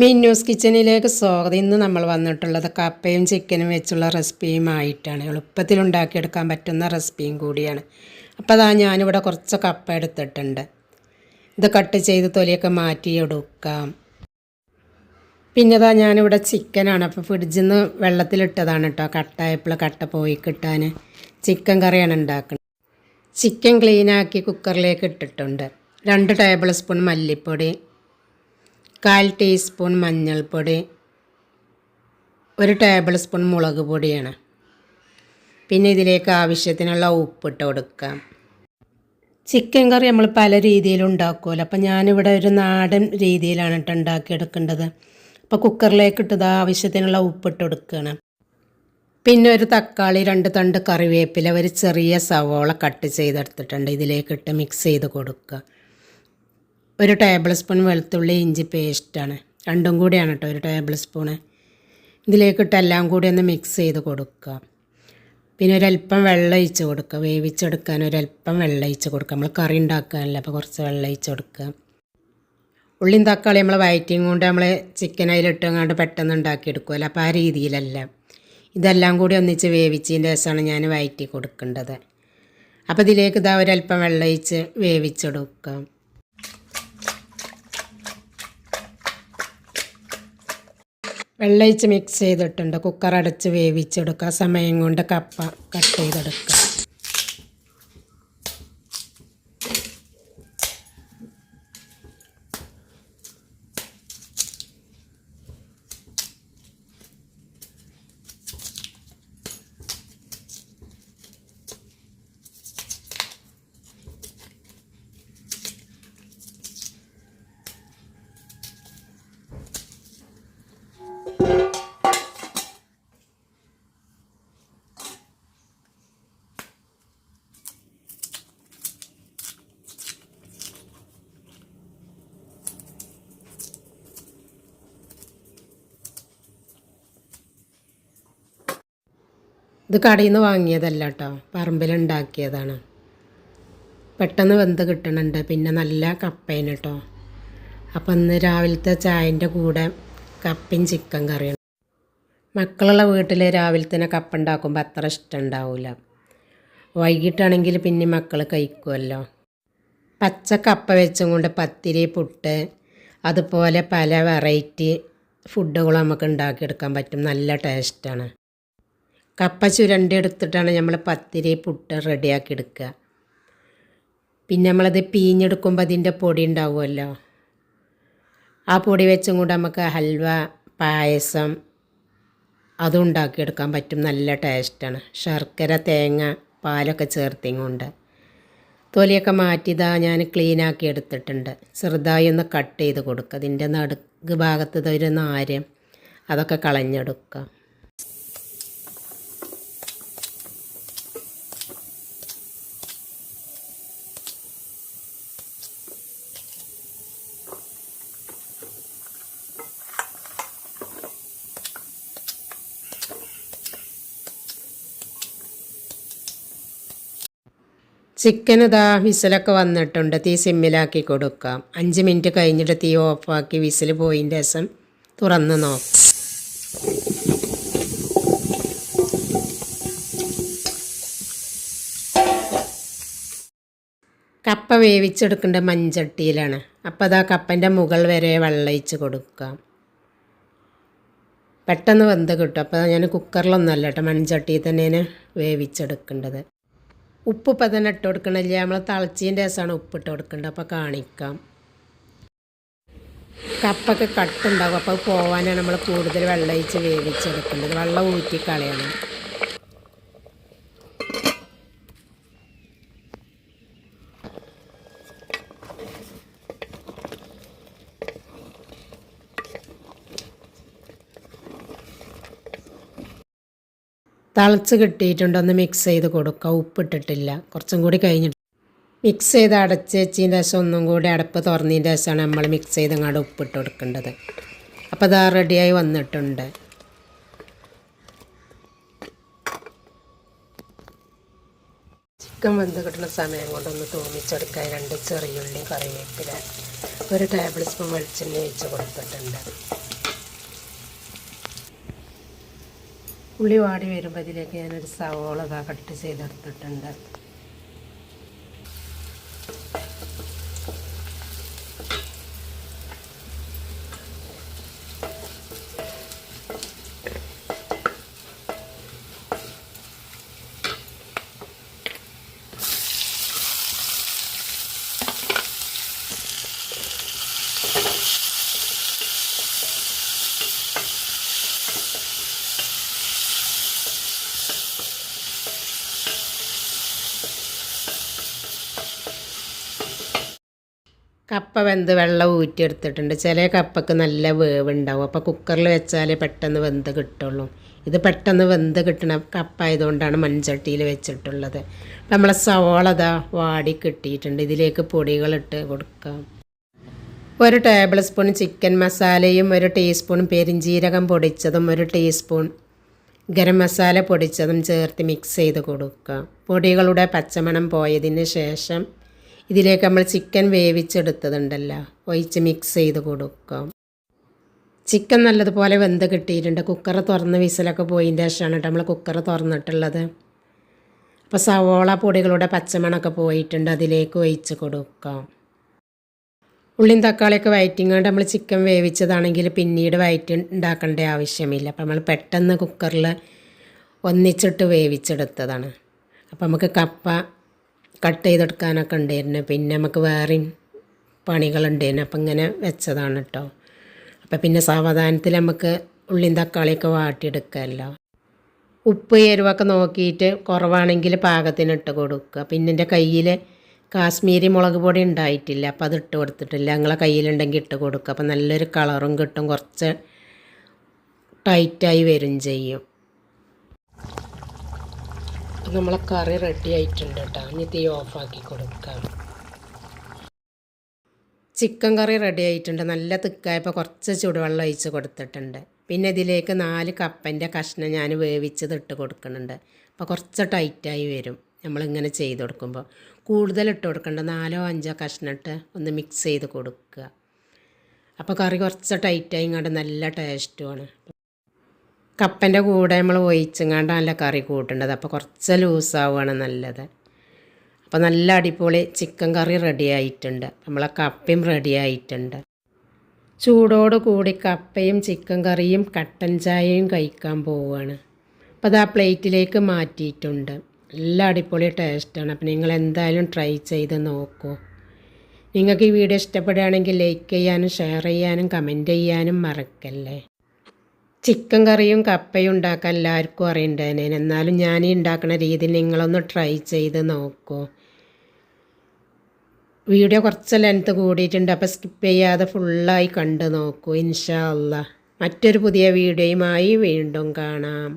മിന്നൂസ് കിച്ചണിലേക്ക് സ്വാഗതം. ഇന്ന് നമ്മൾ വന്നിട്ടുള്ളത് കപ്പയും ചിക്കനും വെച്ചുള്ള റെസിപ്പിയുമായിട്ടാണ്. എളുപ്പത്തിൽ ഉണ്ടാക്കിയെടുക്കാൻ പറ്റുന്ന റെസിപ്പിയും കൂടിയാണ്. അപ്പോൾ അതാ ഞാനിവിടെ കുറച്ച് കപ്പ എടുത്തിട്ടുണ്ട്. ഇത് കട്ട് ചെയ്ത് തൊലിയൊക്കെ മാറ്റിയെടുക്കാം. പിന്നെ അതാ ഞാനിവിടെ ചിക്കനാണ്. അപ്പോൾ ഫ്രിഡ്ജിൽ നിന്ന് വെള്ളത്തിലിട്ടതാണ് കേട്ടോ. കട്ടായപ്പോൾ കട്ട പോയി കിട്ടാൻ ചിക്കൻ കറിയാണ് ഉണ്ടാക്കുന്നത്. ചിക്കൻ ക്ലീനാക്കി കുക്കറിലേക്ക് ഇട്ടിട്ടുണ്ട്. രണ്ട് ടേബിൾ സ്പൂൺ മല്ലിപ്പൊടി കാൽ ടീസ്പൂൺ മഞ്ഞൾപ്പൊടി ഒരു ടേബിൾ സ്പൂൺ മുളക് പൊടിയാണ്. പിന്നെ ഇതിലേക്ക് ആവശ്യത്തിനുള്ള ഉപ്പിട്ട് കൊടുക്കാം. ചിക്കൻ കറി നമ്മൾ പല രീതിയിൽ ഉണ്ടാക്കുമല്ലോ. അപ്പം ഞാനിവിടെ ഒരു നാടൻ രീതിയിലാണ് കേട്ടോ ഉണ്ടാക്കിയെടുക്കേണ്ടത് അപ്പോൾ കുക്കറിലേക്ക് ഇട്ടത് ആവശ്യത്തിനുള്ള ഉപ്പിട്ട് കൊടുക്കുകയാണ് പിന്നെ ഒരു തക്കാളി രണ്ട് തണ്ട് കറിവേപ്പില ഒരു ചെറിയ സവോള കട്ട് ചെയ്തെടുത്തിട്ടുണ്ട്. ഇതിലേക്കിട്ട് മിക്സ് ചെയ്ത് കൊടുക്കുക. ഒരു ടേബിൾ സ്പൂൺ വെളുത്തുള്ളി ഇഞ്ചി പേസ്റ്റാണ് രണ്ടും കൂടിയാണ് കേട്ടോ ഒരു ടേബിൾ സ്പൂണ്. ഇതിലേക്കിട്ട് എല്ലാം കൂടി ഒന്ന് മിക്സ് ചെയ്ത് കൊടുക്കുക. പിന്നെ ഒരല്പം വെള്ളം ഒഴിച്ച് കൊടുക്കുക. വേവിച്ചെടുക്കാൻ ഒരല്പം വെള്ളം ഒഴിച്ച് കൊടുക്കുക. നമ്മൾ കറി ഉണ്ടാക്കാനല്ല അപ്പോൾ കുറച്ച് വെള്ളം ഒഴിച്ച് കൊടുക്കുക. ഉള്ളിയും തക്കാളി നമ്മൾ വയറ്റിയും കൊണ്ട് നമ്മൾ ചിക്കൻ അതിലിട്ടങ്ങാണ്ട് പെട്ടെന്ന് ഉണ്ടാക്കിയെടുക്കുമല്ലോ അപ്പോൾ ആ രീതിയിലല്ല. ഇതെല്ലാം കൂടി ഒന്നിച്ച് വേവിച്ചതിന്റെ ശേഷമാണ് ഞാൻ വയറ്റി കൊടുക്കേണ്ടത്. അപ്പോൾ ഇതിലേക്ക് ഇതാ ഒരല്പം വെള്ളം ഒഴിച്ച് വേവിച്ചെടുക്കാം വെള്ളയിച്ച് മിക്സ് ചെയ്തിട്ടുണ്ട്. കുക്കർ അടച്ച് വേവിച്ചെടുക്കുക. സമയം കൊണ്ട് കപ്പ കട്ട് ചെയ്തെടുക്കുക. ഇത് കടയിൽ നിന്ന് വാങ്ങിയതല്ല കേട്ടോ പറമ്പിലുണ്ടാക്കിയതാണ്. പെട്ടെന്ന് വെന്ത് കിട്ടണുണ്ട്. പിന്നെ നല്ല കപ്പേന് കേട്ടോ അപ്പം ഇന്ന് രാവിലത്തെ ചായന്റെ കൂടെ കപ്പയും ചിക്കൻ കറിയും മക്കളുള്ള വീട്ടിൽ രാവിലെ തന്നെ കപ്പ ഉണ്ടാക്കുമ്പോൾ അത്ര ഇഷ്ടം ഉണ്ടാവില്ല വൈകിട്ടാണെങ്കിൽ പിന്നെ മക്കൾ കഴിക്കുമല്ലോ പച്ച കപ്പ വെച്ചും കൊണ്ട് പത്തിരി പുട്ട് അതുപോലെ പല വെറൈറ്റി ഫുഡുകളും നമുക്ക് ഉണ്ടാക്കിയെടുക്കാൻ പറ്റും. നല്ല ടേസ്റ്റാണ്. കപ്പ ചുരണ്ടി എടുത്തിട്ടാണ് നമ്മൾ പത്തിരി പുട്ട് റെഡിയാക്കി എടുക്കുക പിന്നെ നമ്മളത് പീഞ്ഞെടുക്കുമ്പോൾ അതിന്റെ പൊടി ഉണ്ടാവുമല്ലോ. ആ പൊടി വെച്ചും കൂടെ നമുക്ക് ഹൽവ പായസം അതും ഉണ്ടാക്കിയെടുക്കാൻ പറ്റും. നല്ല ടേസ്റ്റാണ്. ശർക്കര തേങ്ങ പാലൊക്കെ ചേർത്തിയും കൊണ്ട് തൊലിയൊക്കെ മാറ്റിയതാ ഞാൻ ക്ലീനാക്കി എടുത്തിട്ടുണ്ട്. ചെറുതായി ഒന്ന് കട്ട് ചെയ്ത് കൊടുക്കുക. അതിന്റെ നടുക്ക് ഭാഗത്ത് ഒരു നാര് അതൊക്കെ കളഞ്ഞെടുക്കുക. ചിക്കൻ ഇതാ വിസിലൊക്കെ വന്നിട്ടുണ്ട്. തീ സിമ്മിലാക്കി കൊടുക്കാം. അഞ്ച് മിനിറ്റ് കഴിഞ്ഞിട്ട് തീ ഓഫാക്കി വിസിൽ പോയിന്റെ ശേഷം തുറന്ന് നോക്കാം. കപ്പ വേവിച്ചെടുക്കേണ്ട മഞ്ചട്ടിയിലാണ് അപ്പോൾ അതാ കപ്പന്റെ മുകൾ വരെ വെള്ളയിച്ച് കൊടുക്കാം. പെട്ടെന്ന് വെന്ത് കിട്ടും. അപ്പോൾ ഞാൻ കുക്കറിലൊന്നല്ല കേട്ടോ മൺചട്ടിയിൽ തന്നെയാണ് വേവിച്ചെടുക്കേണ്ടത്. ഉപ്പ് ഇപ്പം തന്നെ ഇട്ട് കൊടുക്കണില്ല? നമ്മൾ തിളച്ചതിന്റെ രസമാണ് ഉപ്പിട്ട് കൊടുക്കേണ്ടത്. അപ്പോൾ കാണിക്കാം. കപ്പൊക്കെ കട്ടുണ്ടാകും. അപ്പോൾ പോവാനാണ് നമ്മൾ കൂടുതൽ വെള്ളം ഒഴിച്ച് വേവിച്ചെടുക്കേണ്ടത്. വെള്ളം ഊറ്റി കളയണം തിളച്ച് കിട്ടിയിട്ടുണ്ട് ഒന്ന് മിക്സ് ചെയ്ത് കൊടുക്കുക. ഉപ്പിട്ടിട്ടില്ല. കുറച്ചും കൂടി കഴിഞ്ഞിട്ട് മിക്സ് ചെയ്ത് അടച്ച് വെച്ചതിന്റെ ശേഷം ഒന്നും കൂടി അടപ്പ് തുറന്നതിന്റെ ശേഷമാണ് നമ്മൾ മിക്സ് ചെയ്ത് അങ്ങോട്ട് ഉപ്പിട്ട് കൊടുക്കേണ്ടത്. അപ്പോൾ ഇതാ റെഡിയായി വന്നിട്ടുണ്ട്. ചിക്കൻ വെന്ത് കിട്ടുന്ന സമയം കൊണ്ടൊന്ന് തൂമിച്ചെടുക്കാൻ രണ്ട് ചെറിയുള്ളി കറിവേപ്പില ഒരു ടേബിൾ സ്പൂൺ വെളിച്ചെണ്ണ ഒഴിച്ച് കൊടുത്തിട്ടുണ്ട്. ഉള്ളി വാടി വരുമ്പോൾ ഇതിലേക്ക് ഞാനൊരു സവോള ഇതാ കട്ട് ചെയ്തെടുത്തിട്ടുണ്ട്. കപ്പ വെന്ത് വെള്ളം ഊറ്റിയെടുത്തിട്ടുണ്ട്. ചില കപ്പക്ക് നല്ല വേവ് ഉണ്ടാവും അപ്പോൾ കുക്കറിൽ വെച്ചാലേ പെട്ടെന്ന് വെന്ത് കിട്ടുള്ളൂ. ഇത് പെട്ടെന്ന് വെന്ത് കിട്ടണ കപ്പ ആയതുകൊണ്ടാണ് മൺചട്ടിയിൽ വെച്ചിട്ടുള്ളത്. അപ്പം നമ്മളെ സവോള വാടി കിട്ടിയിട്ടുണ്ട്. ഇതിലേക്ക് പൊടികളിട്ട് കൊടുക്കാം. ഒരു ടേബിൾ സ്പൂൺ ചിക്കൻ മസാലയും ഒരു ടീസ്പൂൺ പെരിഞ്ജീരകം പൊടിച്ചതും ഒരു ടീസ്പൂൺ ഗരം മസാല പൊടിച്ചതും ചേർത്ത് മിക്സ് ചെയ്ത് കൊടുക്കുക പൊടികളുടെ പച്ചമണം പോയതിന് ശേഷം ഇതിലേക്ക് നമ്മൾ ചിക്കൻ വേവിച്ചെടുത്തതുണ്ടല്ലോ. ഒഴിച്ച് മിക്സ് ചെയ്ത് കൊടുക്കാം. ചിക്കൻ നല്ലതുപോലെ വെന്ത് കിട്ടിയിട്ടുണ്ട്. കുക്കർ തുറന്ന് വിസിലൊക്കെ പോയതിന്റെ ശേഷമാണ് കേട്ടോ നമ്മൾ കുക്കർ തുറന്നിട്ടുള്ളത്. അപ്പോൾ സവോള പൊടികളുടെ പച്ചമണമൊക്കെ പോയിട്ടുണ്ട്. അതിലേക്ക് ഒഴിച്ച് കൊടുക്കാം. ഉള്ളിയും തക്കാളിയൊക്കെ വയറ്റിങ്ങാണ്ട് നമ്മൾ ചിക്കൻ വേവിച്ചതാണെങ്കിൽ പിന്നീട് വയറ്റി ഉണ്ടാക്കേണ്ട ആവശ്യമില്ല. അപ്പോൾ നമ്മൾ പെട്ടെന്ന് കുക്കറിൽ ഒന്നിച്ചിട്ട് വേവിച്ചെടുത്തതാണ്. അപ്പോൾ നമുക്ക് കപ്പ കട്ട് ചെയ്തെടുക്കാനൊക്കെ ഉണ്ടായിരുന്നു. പിന്നെ നമുക്ക് വേറെയും പണികളുണ്ടായിരുന്നു. അപ്പം ഇങ്ങനെ വെച്ചതാണ് കേട്ടോ അപ്പം പിന്നെ സാവധാനത്തിൽ നമുക്ക് ഉള്ളിൻ തക്കാളിയൊക്കെ വാട്ടിയെടുക്കാമല്ലോ ഉപ്പ് എരിവൊക്കെ നോക്കിയിട്ട് കുറവാണെങ്കിൽ പാകത്തിന് ഇട്ട് കൊടുക്കുക. പിന്നെ എന്റെ കയ്യിൽ കാശ്മീരി മുളക് പൊടി ഉണ്ടായിട്ടില്ല. അപ്പോൾ അത് ഇട്ട് കൊടുത്തിട്ടില്ല. ഞങ്ങളെ കയ്യിലുണ്ടെങ്കിൽ ഇട്ട് കൊടുക്കുക. അപ്പോൾ നല്ലൊരു കളറും കിട്ടും. കുറച്ച് ടൈറ്റായി വരും ചെയ്യും. നമ്മളെ കറി റെഡി ആയിട്ടുണ്ട് കേട്ടോ. ഇനി തീ ഓഫാക്കി കൊടുക്കാം. ചിക്കൻ കറി റെഡി ആയിട്ടുണ്ട്. നല്ല തിക്കായപ്പോൾ കുറച്ച് ചൂടുവെള്ളം ഒഴിച്ച് കൊടുത്തിട്ടുണ്ട്. പിന്നെ ഇതിലേക്ക് നാല് കപ്പന്റെ കഷ്ണം ഞാൻ വേവിച്ചത് ഇട്ട് കൊടുക്കുന്നുണ്ട്. അപ്പോൾ കുറച്ച് ടൈറ്റായി വരും നമ്മളിങ്ങനെ ചെയ്ത് കൊടുക്കുമ്പോൾ കൂടുതൽ ഇട്ട് കൊടുക്കണ്ട. നാലോ അഞ്ചോ കഷ്ണം ഇട്ട് ഒന്ന് മിക്സ് ചെയ്ത് കൊടുക്കുക. അപ്പോൾ കറി കുറച്ച് ടൈറ്റായി ഇങ്ങോട്ട് നല്ല ടേസ്റ്റുമാണ് കപ്പന്റെ കൂടെ നമ്മൾ ഒഴിച്ചങ്ങാണ്ട് നല്ല കറി കൂട്ടേണ്ടത്. അപ്പോൾ കുറച്ച് ലൂസാവുകയാണ് നല്ലത്. അപ്പോൾ നല്ല അടിപൊളി ചിക്കൻ കറി റെഡി ആയിട്ടുണ്ട്. നമ്മളെ കപ്പയും റെഡി ആയിട്ടുണ്ട്. ചൂടോട് കൂടി കപ്പയും ചിക്കൻ കറിയും കട്ടൻ ചായയും കഴിക്കാൻ പോവുകയാണ്. അപ്പോൾ അത് ആ പ്ലേറ്റിലേക്ക് മാറ്റിയിട്ടുണ്ട്. നല്ല അടിപൊളി ടേസ്റ്റാണ് അപ്പോൾ നിങ്ങൾ എന്തായാലും ട്രൈ ചെയ്ത് നോക്കൂ. നിങ്ങൾക്ക് ഈ വീഡിയോ ഇഷ്ടപ്പെടുകയാണെങ്കിൽ ലൈക്ക് ചെയ്യാനും ഷെയർ ചെയ്യാനും കമന്റ് ചെയ്യാനും മറക്കല്ലേ? ചിക്കൻ കറിയും കപ്പയും ഉണ്ടാക്കാൻ എല്ലാവർക്കും അറിയണ്ടേനെ എന്നാലും ഞാൻ ഈ ഉണ്ടാക്കുന്ന രീതിയിൽ നിങ്ങളൊന്ന് ട്രൈ ചെയ്ത് നോക്കൂ. വീഡിയോ കുറച്ച് ലെങ്ത്ത് കൂടിയിട്ടുണ്ട്. അപ്പോൾ സ്കിപ്പ് ചെയ്യാതെ ഫുള്ളായി കണ്ട് നോക്കൂ. ഇൻഷാ അല്ല മറ്റൊരു പുതിയ വീഡിയോയുമായി വീണ്ടും കാണാം.